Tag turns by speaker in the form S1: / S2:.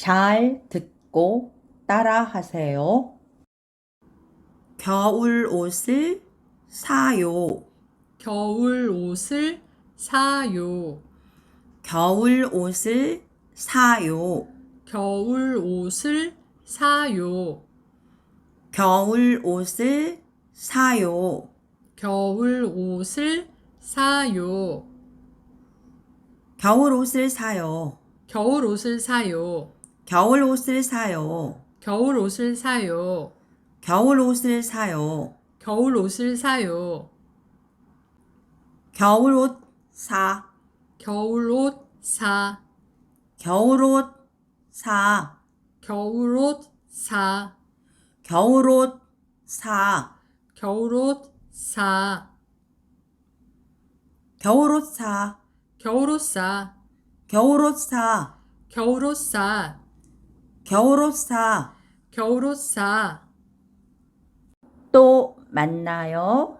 S1: 잘 듣고 따라 하세요. 겨울 옷을 사요.
S2: 겨울 옷을 사요.
S1: 겨울 옷을 사요.
S2: 겨울 옷을 사요.
S1: 겨울 옷을 사요.
S2: 겨울 옷을 사요.
S1: 겨울 옷을 사요.
S2: 겨울 옷을 사요.
S1: 겨울 옷을 사요.
S2: 겨울 옷을 사요.
S1: 겨울 옷을 사요.
S2: 겨울 옷을 사요.
S1: 겨울 옷 사.
S2: 겨울 옷 사.
S1: 겨울 옷 사.
S2: 겨울 옷 사.
S1: 겨울 옷 사.
S2: 겨울 옷 사.
S1: 겨울 옷 사.
S2: 겨울 옷 사.
S1: 겨울 옷 사.
S2: 겨울 옷 사.
S1: 겨울 옷 사.
S2: 겨울 옷 사.
S1: 또 만나요.